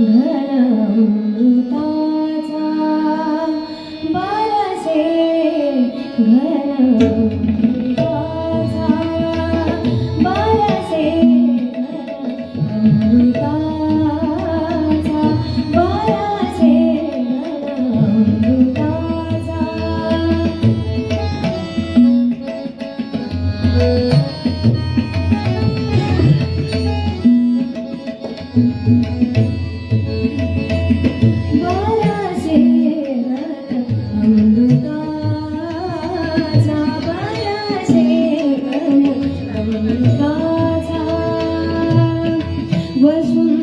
घनमृताचा बारसे घन was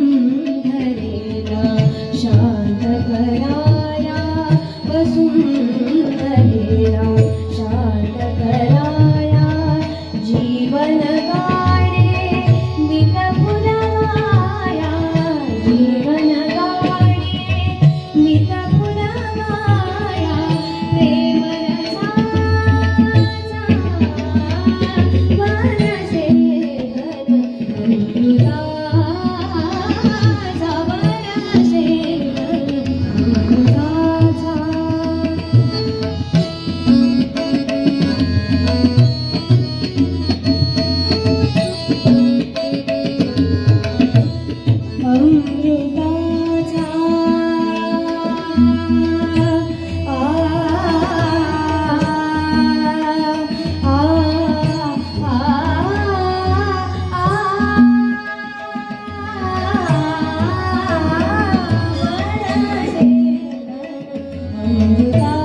Yeah.